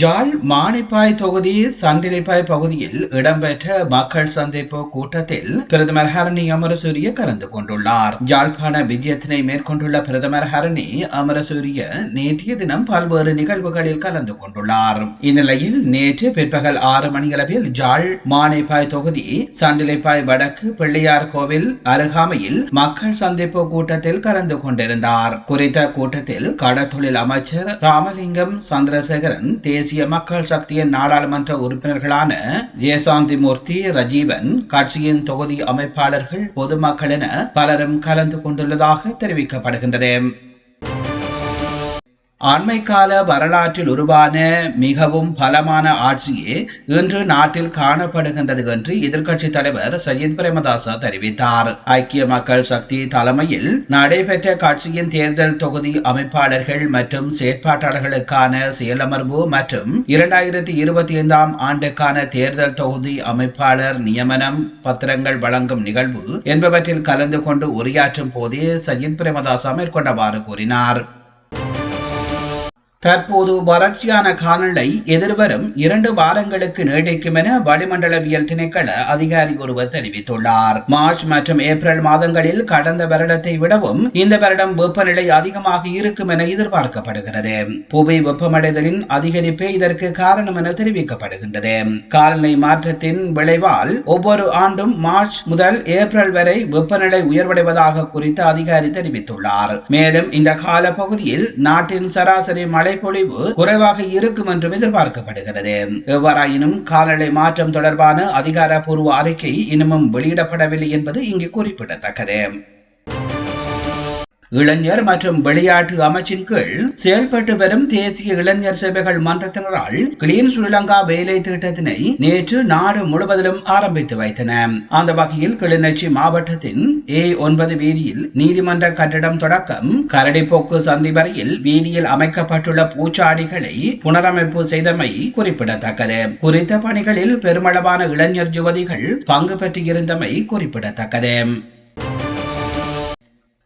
ஜாழ் மானிப்பாய் தொகுதி சண்டிலிப்பாய் பகுதியில் இடம்பெற்ற மக்கள் சந்திப்பு கூட்டத்தில் பிரதமர் ஹரணி அமரசூரிய கலந்து கொண்டுள்ளார். ஜாழ்ப்பாண விஜயத்தினை மேற்கொண்டுள்ள பிரதமர் ஹரணி அமரசூரிய நேற்றைய தினம் பல்வேறு நிகழ்வுகளில் கலந்து கொண்டுள்ளார். இந்நிலையில் நேற்று பிற்பகல் ஆறு மணியளவில் ஜாழ் மானிப்பாய் தொகுதி சண்டிலிப்பாய் வடக்கு பிள்ளையார் கோவில் அருகாமையில் மக்கள் சந்திப்பு கூட்டத்தில் கலந்து கொண்டிருந்தார். குறித்த கூட்டத்தில் கடத்தொழில் அமைச்சர் ராமலிங்கம் சந்திரசேகரன் தேசிய தேசிய மக்கள் சக்தியின் நாடாளுமன்ற உறுப்பினர்களான ஜெயசாந்தி மூர்த்தி ரஜீவன் கட்சியின் தொகுதி அமைப்பாளர்கள் பொதுமக்கள் என பலரும் கலந்து கொண்டுள்ளதாக தெரிவிக்கப்படுகின்றது. அண்மைக்கால வரலாற்றில் உருவான மிகவும் பலமான ஆட்சியே இன்று நாட்டில் காணப்படுகின்றது என்று எதிர்க்கட்சி தலைவர் சஜித் பிரேமதாச தெரிவித்தார். ஐக்கிய மக்கள் சக்தி தலைமையில் நடைபெற்ற கட்சியின் தேர்தல் தொகுதி அமைப்பாளர்கள் மற்றும் செயற்பாட்டாளர்களுக்கான செயலமர்வு மற்றும் இரண்டாயிரத்தி இருபத்தி ஐந்தாம் ஆண்டுக்கான தேர்தல் தொகுதி அமைப்பாளர் நியமனம் பத்திரங்கள் வழங்கும் நிகழ்வு என்பவற்றில் கலந்து கொண்டு உரையாற்றும் போதே சஜித் பிரேமதாசா மேற்கொண்டவாறு கூறினார். தற்போது வறட்சியான காலநிலை எதிர்வரும் இரண்டு வாரங்களுக்கு நீடிக்கும் என வளிமண்டலவியல் திணைக்கள அதிகாரி ஒருவர் தெரிவித்துள்ளார். மார்ச் மற்றும் ஏப்ரல் மாதங்களில் கடந்த வருடத்தை விடவும் இந்த வருடம் வெப்பநிலை அதிகமாக இருக்கும் என எதிர்பார்க்கப்படுகிறது. புவி வெப்பமடைதலின் அதிகரிப்பே இதற்கு காரணம் என தெரிவிக்கப்படுகின்றது. காலநிலை மாற்றத்தின் விளைவால் ஒவ்வொரு ஆண்டும் மார்ச் முதல் ஏப்ரல் வரை வெப்பநிலை உயர்வடைவதாக குறித்து அதிகாரி தெரிவித்துள்ளார். மேலும் இந்த கால பகுதியில் நாட்டின் சராசரி மழை மழைப்பொழிவு குறைவாக இருக்கும் என்றும் எதிர்பார்க்கப்படுகிறது. எவ்வாறாயினும் காலநிலை மாற்றம் தொடர்பான அதிகாரப்பூர்வ அறிக்கை இன்னமும் வெளியிடப்படவில்லை என்பது இங்கு குறிப்பிடத்தக்கது. இளைஞர் மற்றும் விளையாட்டு அமைச்சின் கீழ் செயல்பட்டு வரும் தேசிய இளைஞர் சேவைகள் மன்றத்தினரால் கிளீன் ஸ்ரீலங்கா வேலை திட்டத்தினை நேற்று நாடு முழுவதிலும் ஆரம்பித்து வைத்தன. அந்த வகையில் கிளிநொச்சி மாவட்டத்தின் ஏ ஒன்பது வீதியில் நீதிமன்ற கட்டிடம் தொடக்கம் கரடிப்போக்கு சந்தி வரையில் வீதியில் அமைக்கப்பட்டுள்ள பூச்சாடிகளை புனரமைப்பு செய்தமை குறிப்பிடத்தக்கது. குறித்த பணிகளில் பெருமளவான இளைஞர் யுவதிகள் பங்கு பெற்றிருந்தமை குறிப்பிடத்தக்கது.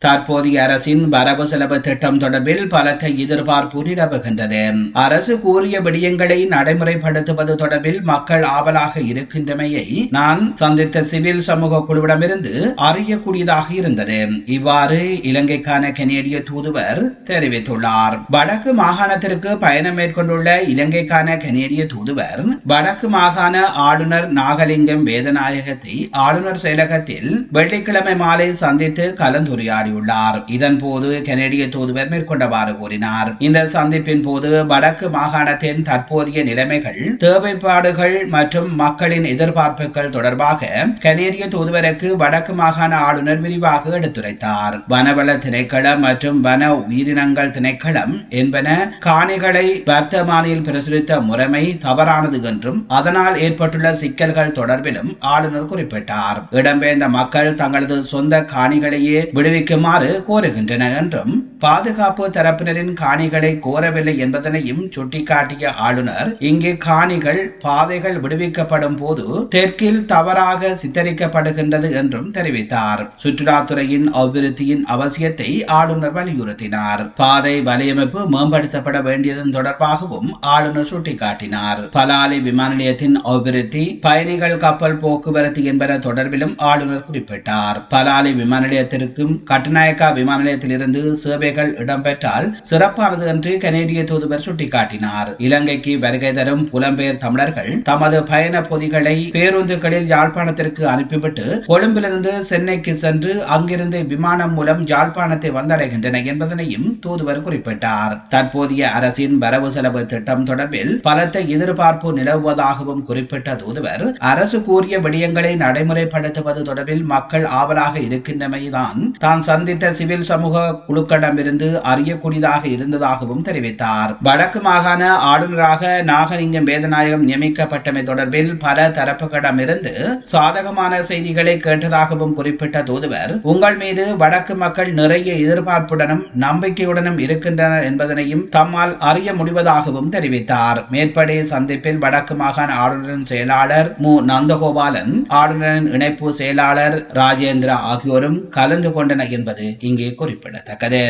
தற்போதைய அரசின் வரவு செலவு திட்டம் தொடர்பில் பலத்த எதிர்பார்ப்பு நிலவுகின்றது. அரசு கூறிய விடயங்களை நடைமுறைப்படுத்துவது தொடர்பில் மக்கள் ஆவலாக இருக்கின்றமையை நான் சந்தித்த சிவில் சமூக குழுவிடமிருந்து அறியக்கூடியதாக இருந்தது. இவ்வாறு இலங்கைக்கான கனேடிய தூதுவர் தெரிவித்துள்ளார். வடக்கு மாகாணத்திற்கு பயணம் மேற்கொண்டுள்ள இலங்கைக்கான கனேடிய தூதுவர் வடக்கு மாகாண ஆளுநர் நாகலிங்கம் வேதநாயகத்தை ஆளுநர் செயலகத்தில் வெள்ளிக்கிழமை மாலை சந்தித்து கலந்துரையாடி கொண்டாடியுள்ளார் இதன் போது கனடிய தூதுவர் மேற்கொண்டவாறு கூறினார். இந்த சந்திப்பின் போது வடக்கு மாகாணத்தின் தற்போதைய நிலைமைகள் தேவைப்பாடுகள் மற்றும் மக்களின் எதிர்பார்ப்புகள் தொடர்பாக கனேடிய தூதுவருக்கு வடக்கு மாகாண ஆளுநர் விரிவாக எடுத்துரைத்தார். வனவள திணைக்களம் மற்றும் வன உயிரினங்கள் திணைக்களம் என்பன காணிகளை வர்த்தமானியில் பிரசுரித்த முறைமை தவறானது என்றும் அதனால் ஏற்பட்டுள்ள சிக்கல்கள் தொடர்பிலும் ஆளுநர் குறிப்பிட்டார். இடம்பெயர்ந்த மக்கள் தங்களது சொந்த காணிகளையே விடுவிக்க அளிக்குமாறு கோருகின்றனர் என்றும் பாதுகாப்பு தரப்பினரின் காணிகளை கோரவில்லை என்பதனையும் சுட்டிக்காட்டிய ஆளுநர் இங்கு காணிகள் பாதைகள் விடுவிக்கப்படும் போது தெற்கில் தவறாக சித்தரிக்கப்படுகின்றது என்றும் தெரிவித்தார். சுற்றுலாத்துறையின் அபிவிருத்தியின் அவசியத்தை ஆளுநர் வலியுறுத்தினார். பாதை வலையமைப்பு மேம்படுத்தப்பட வேண்டியதன் தொடர்பாகவும் ஆளுநர் சுட்டிக்காட்டினார். பலாலி விமான நிலையத்தின் அபிவிருத்தி பயணிகள் கப்பல் போக்குவரத்து என்பன தொடர்பிலும் ஆளுநர் குறிப்பிட்டார். பலாலி விமான நிலையத்திற்கும் கட்டுநாயக்கா விமான நிலையத்திலிருந்து சேவைகள் இடம்பெற்றால் சிறப்பானது என்று கனேடிய தூதுவர் சுட்டிக்காட்டினார். இலங்கைக்கு வருகை தரும் புலம்பெயர் தமிழர்கள் தமது பயண பொதிகளை பேருந்துகளில் யாழ்ப்பாணத்திற்கு அனுப்பிவிட்டு கொழும்பிலிருந்து சென்னைக்கு சென்று அங்கிருந்து விமானம் மூலம் யாழ்ப்பாணத்தை வந்தடைகின்றன என்பதனையும் தூதுவர் குறிப்பிட்டார். தற்போதைய அரசின் வரவு செலவு திட்டம் தொடர்பில் பலத்த எதிர்பார்ப்பு நிலவுவதாகவும் குறிப்பிட்ட தூதுவர் அரசு கூறிய விடயங்களை நடைமுறைப்படுத்துவது தொடர்பில் மக்கள் ஆவலாக இருக்கின்றமைதான் தான் சந்தித்த சிவில் சமூக குழுக்களிடமிருந்து அறியக்கூடியதாக இருந்ததாகவும் தெரிவித்தார். வடக்கு மாகாண ஆளுநராக நாகலிங்கம் வேதநாயகம் நியமிக்கப்பட்டமை தொடர்பில் பல தரப்புகளிடமிருந்து சாதகமான செய்திகளை கேட்டதாகவும் குறிப்பிட்ட தூதுவர் உங்கள் மீது வடக்கு மக்கள் நிறைய எதிர்பார்ப்புடனும் நம்பிக்கையுடனும் இருக்கின்றனர் என்பதனையும் தம்மால் அறிய முடிவதாகவும் தெரிவித்தார். மேற்படி சந்திப்பில் வடக்கு மாகாண ஆளுநரின் செயலாளர் மு. நந்தகோபாலன் ஆளுநரின் இணைப்பு செயலாளர் ராஜேந்திரா ஆகியோரும் கலந்து கொண்டனர் என்பது இங்கே குறிப்பிடத்தக்கது.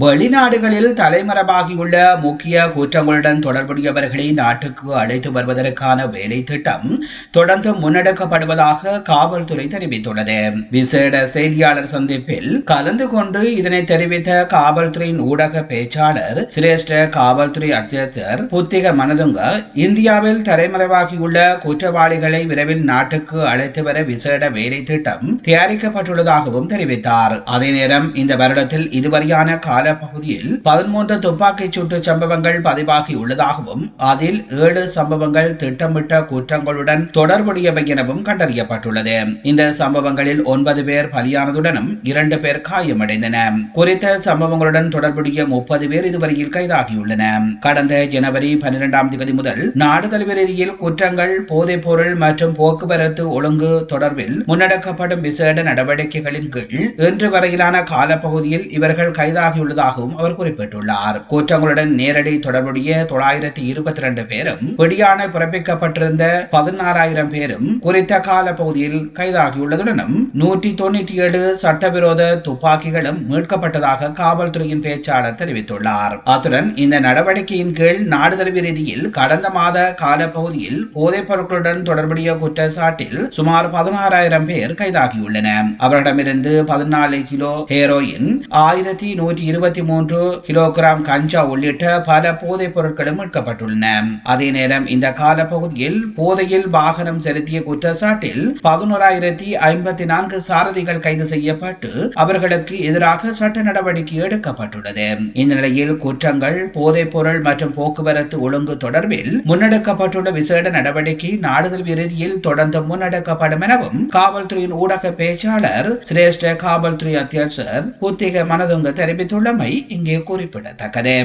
வெளிநாடுகளில் தலைமறைவாகியுள்ள முக்கிய குற்றங்களுடன் தொடர்புடையவர்களை நாட்டுக்கு அழைத்து வருவதற்கான வேலை திட்டம் தொடர்ந்து முன்னெடுக்கப்படுவதாக காவல்துறை தெரிவித்துள்ளது. விசேட செய்தியாளர் சந்திப்பில் கலந்து கொண்டு இதனை தெரிவித்த காவல்துறையின் ஊடக பேச்சாளர் சிரேஷ்ட காவல்துறை அத்தியட்சர் புத்திக மனதுங்க இந்தியாவில் தலைமறைவாகியுள்ள குற்றவாளிகளை விரைவில் நாட்டுக்கு அழைத்து வர விசேட வேலை திட்டம் தயாரிக்கப்பட்டுள்ளதாகவும் தெரிவித்தார். அதே நேரம் இந்த வருடத்தில் இதுவரையான கால பகுதியில் பதிமூன்று துப்பாக்கிச் சூட்டு சம்பவங்கள் பதிவாகியுள்ளதாகவும் அதில் ஏழு சம்பவங்கள் திட்டமிட்ட குற்றங்களுடன் தொடர்புடையவை எனவும் கண்டறியப்பட்டுள்ளது. இந்த சம்பவங்களில் ஒன்பது பேர் பலியானதுடனும் இரண்டு பேர் காயமடைந்தன. குறித்த சம்பவங்களுடன் தொடர்புடைய முப்பது பேர் இதுவரையில் கைதாகியுள்ளன. கடந்த ஜனவரி பன்னிரெண்டாம் தேதி முதல் நாடு தழுவிய ரீதியில் குற்றங்கள் போதைப் பொருள் மற்றும் போக்குவரத்து ஒழுங்கு தொடர்பில் முன்னெடுக்கப்படும் விசேட நடவடிக்கைகளின் கீழ் இன்று வரையிலான காலப்பகுதியில் இவர்கள் கைதாகியுள்ள உள்ளதாகவும் அவர் குறிப்பிட்டுள்ளார். கூற்றங்களுடன் நேரடி தொடர்புடைய தொள்ளாயிரத்தி இருபத்தி ரெண்டு பேரும் வெடியான பிறப்பிக்கப்பட்டிருந்த பதினாறாயிரம் பேரும் குறித்த கால பகுதியில் கைதாகியுள்ளதுடனும் நூற்றி தொண்ணூற்றி ஏழு சட்டவிரோத துப்பாக்கிகளும் மீட்கப்பட்டதாக காவல்துறையின் பேச்சாளர் தெரிவித்துள்ளார். அத்துடன் இந்த நடவடிக்கையின் கீழ் நாடு தழுவிய ரீதியில் கடந்த மாத காலப்பகுதியில் போதைப் பொருட்களுடன் தொடர்புடைய குற்றச்சாட்டில் சுமார் பதினாறாயிரம் பேர் கைதாகியுள்ளனர். அவரிடமிருந்து பதினாலு கிலோ ஹேரோயின் ஆயிரத்தி நூற்றி இருபது இருபத்தி மூன்று கிலோகிராம் கஞ்சா உள்ளிட்ட பல போதைப் பொருட்களும் மீட்கப்பட்டுள்ளன. அதே நேரம் இந்த காலப்பகுதியில் போதையில் வாகனம் செலுத்திய குற்றச்சாட்டில் பதினோராயிரத்தி ஐம்பத்தி நான்கு சாரதிகள் கைது செய்யப்பட்டு அவர்களுக்கு எதிராக சட்ட நடவடிக்கை எடுக்கப்பட்டுள்ளது. இந்த நிலையில் குற்றங்கள் போதைப் பொருள் மற்றும் போக்குவரத்து ஒழுங்கு தொடர்பில் முன்னெடுக்கப்பட்டுள்ள விசேட நடவடிக்கை நாடுதல் இறுதியில் தொடர்ந்து முன்னெடுக்கப்படும் எனவும் காவல்துறையின் ஊடக பேச்சாளர் சிரேஷ்ட காவல்துறை அத்தியட்சர் புத்திக மனதுங்க தெரிவித்துள்ளமை இங்கே குறிப்பிடத்தக்கது.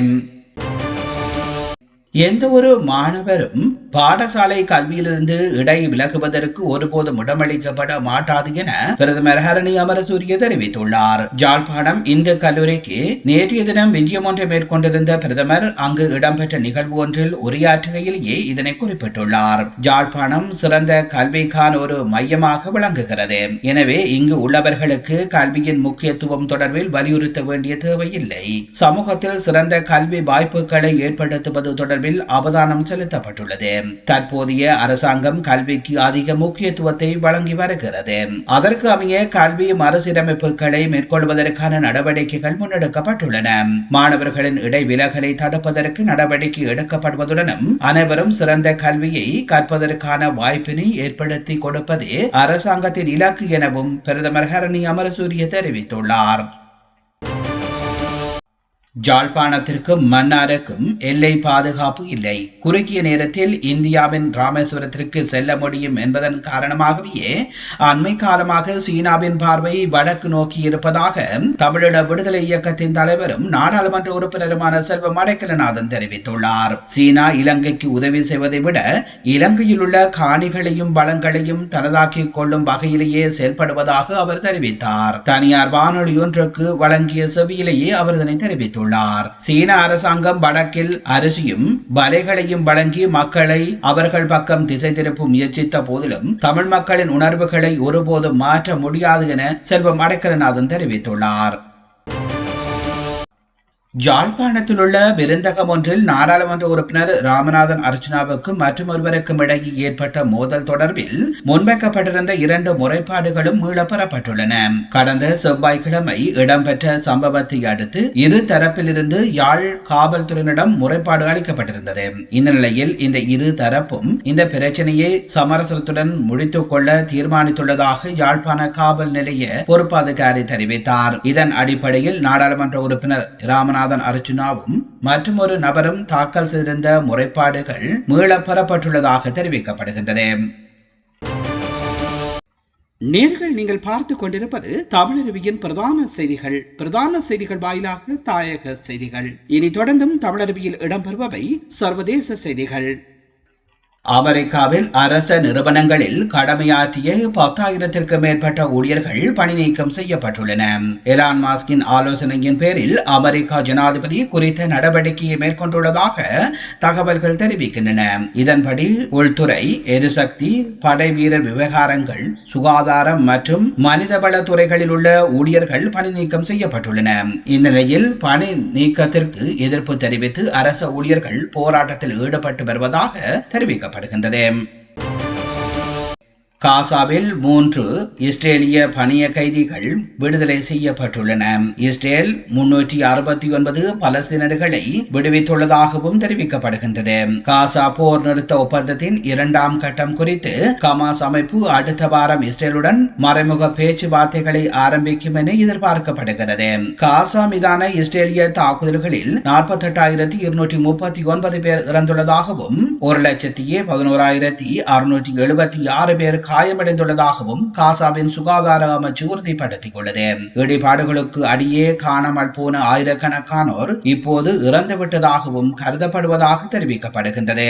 எந்த ஒரு மாணவரும் பாடசாலை கல்வியிலிருந்து இடை விலகுவதற்கு ஒருபோதும் இடமளிக்கப்பட மாட்டாது என பிரதமர் ஹரணி அமரசூரிய தெரிவித்துள்ளார். ஜாழ்ப்பாணம் இந்து கல்லூரிக்கு நேற்றைய தினம் விஜயம் ஒன்றை மேற்கொண்டிருந்த பிரதமர் அங்கு இடம்பெற்ற நிகழ்வு ஒன்றில் உரையாற்றுகையிலேயே இதனை குறிப்பிட்டுள்ளார். ஜாழ்ப்பாணம் சிறந்த கல்விக்கான ஒரு மையமாக விளங்குகிறது. எனவே இங்கு உள்ளவர்களுக்கு கல்வியின் முக்கியத்துவம் தொடர்பில் வலியுறுத்த வேண்டிய தேவையில்லை. சமூகத்தில் சிறந்த கல்வி வாய்ப்புகளை ஏற்படுத்துவது தொடர்பில் அவதானம் செலுத்தப்பட்டுள்ளது. தற்போதைய அரசாங்கம் கல்விக்கு அதிக முக்கியத்துவத்தை வழங்கி வருகிறது. அதற்கு அமைய கல்வி மறுசீரமைப்புகளை மேற்கொள்வதற்கான நடவடிக்கைகள் முன்னெடுக்கப்பட்டுள்ளன. மாணவர்களின் இடைவிலகலை தடுப்பதற்கு நடவடிக்கை எடுக்கப்படுவதுடனும் அனைவரும் சிறந்த கல்வியை கற்பதற்கான வாய்ப்பினை ஏற்படுத்தி கொடுப்பதே அரசாங்கத்தின் இலக்கு எனவும் பிரதமர் ஹரணி அமரசூரிய தெரிவித்துள்ளார். ஜாழ்ப்பாணத்திற்கும் மன்னாருக்கும் எல்லை பாதுகாப்பு இல்லை. குறுகிய நேரத்தில் இந்தியாவின் ராமேஸ்வரத்திற்கு செல்ல முடியும் என்பதன் காரணமாகவே அண்மை காலமாக சீனாவின் பார்வை வடக்கு நோக்கி இருப்பதாக தமிழீழ விடுதலை இயக்கத்தின் தலைவரும் நாடாளுமன்ற உறுப்பினருமான செல்வம் அடைக்கலநாதன் தெரிவித்துள்ளார். சீனா இலங்கைக்கு உதவி செய்வதை விட இலங்கையில் உள்ள காணிகளையும் வளங்களையும் தனதாக்கிக் கொள்ளும் வகையிலேயே செயல்படுவதாக அவர் தெரிவித்தார். தனியார் வானொலி ஒன்றுக்கு வழங்கிய செவியிலேயே அவர் இதனை தெரிவித்துள்ளார். கூறியுள்ளார் சீன அரசாங்கம் வடக்கில் அரிசியும் வலைகளையும் வழங்கி மக்களை அவர்கள் பக்கம் திசை திருப்பும் முயற்சித்த போதிலும் தமிழ் மக்களின் உணர்வுகளை ஒருபோதும் மாற்ற முடியாது என செல்வம் அடைக்கலநாதன் தெரிவித்துள்ளார். ஜாழ்ப்பாணத்தில் உள்ள விருந்தகம் ஒன்றில் நாடாளுமன்ற உறுப்பினர் ராமநாதன் அர்ச்சனாவுக்கும் மற்றும் ஒருவருக்கும் இடையே ஏற்பட்ட மோதல் தொடர்பில் முன்வைக்கப்பட்டிருந்த இரண்டு முறைப்பாடுகளும் மீளப்பெறப்பட்டுள்ளன. கடந்த செவ்வாய்க்கிழமை இடம்பெற்ற சம்பவத்தை அடுத்து இரு தரப்பிலிருந்து யாழ் காவல்துறையினரிடம் முறைப்பாடு அளிக்கப்பட்டிருந்தது. இந்த நிலையில் இந்த இரு தரப்பும் இந்த பிரச்சனையை சமரசத்துடன் முடித்துக் கொள்ள தீர்மானித்துள்ளதாக யாழ்ப்பாண காவல் நிலைய பொறுப்பாதிகாரி தெரிவித்தார். இதன் அடிப்படையில் நாடாளுமன்ற உறுப்பினர் ராமநாதன் விஸ்வநாதன் அர்ஜுனாவும் மற்றும் ஒரு நபரும் தாக்கல் செய்திருந்த முறைப்பாடுகள் மீளப் பெறப்பட்டுள்ளதாக தெரிவிக்கப்படுகின்றது. நேர்கள் நீங்கள் பார்த்து கொண்டிருப்பது தமிழருவியின் பிரதான செய்திகள். பிரதான செய்திகள் வாயிலாக தாயக செய்திகள். இனி தொடர்ந்தும் தமிழருவியில் இடம்பெறுபவை சர்வதேச செய்திகள். அமெரிக்காவில் அரச நிறுவனங்களில் கடமையாற்றிய பத்தாயிரத்திற்கும் மேற்பட்ட ஊழியர்கள் பணி நீக்கம் செய்யப்பட்டுள்ளன. எலான் மாஸ்கின் ஆலோசனையின் பேரில் அமெரிக்கா ஜனாதிபதி குறித்த நடவடிக்கையை மேற்கொண்டுள்ளதாக தகவல்கள் தெரிவிக்கின்றன. இதன்படி உள்துறை எரிசக்தி படை வீரர் விவகாரங்கள் சுகாதாரம் மற்றும் மனிதவள துறைகளில் உள்ள ஊழியர்கள் பணி நீக்கம் செய்யப்பட்டுள்ளன. இந்த நிலையில் பணி நீக்கத்திற்கு எதிர்ப்பு தெரிவித்து அரச ஊழியர்கள் போராட்டத்தில் ஈடுபட்டு வருவதாக தெரிவிக்கப்பட்டது காணப்படுகின்றது காசாவில் மூன்று இஸ்ரேலிய பணிய கைதிகள் விடுதலை செய்யப்பட்டுள்ளன. இஸ்ரேல் முன்னூற்றி அறுபத்தி ஒன்பது பலஸ்தீனர்களை விடுவித்துள்ளதாகவும் தெரிவிக்கப்படுகின்றது. காசா போர் நிறுத்த ஒப்பந்தத்தின் இரண்டாம் கட்டம் குறித்து கமாஸ் அமைப்பு அடுத்த வாரம் இஸ்ரேலுடன் மறைமுக பேச்சுவார்த்தைகளை ஆரம்பிக்கும் என எதிர்பார்க்கப்படுகிறது. காசா மீதான இஸ்ரேலிய தாக்குதல்களில் நாற்பத்தி எட்டாயிரத்தி இருநூற்றி முப்பத்தி ஒன்பது பேர் இறந்துள்ளதாகவும் ஒரு லட்சத்தி பதினோராயிரத்தி அறுநூற்றி எழுபத்தி ஆறு பேர் காயமடைந்துள்ளதாகவும் காசாவின் சுகாதார அமைச்சு உறுதிப்படுத்தியுள்ளது. இடிபாடுகளுக்கு அடியே காணாமல் போன ஆயிரக்கணக்கானோர் இப்போது இறந்துவிட்டதாகவும் கருதப்படுவதாக தெரிவிக்கப்படுகின்றது.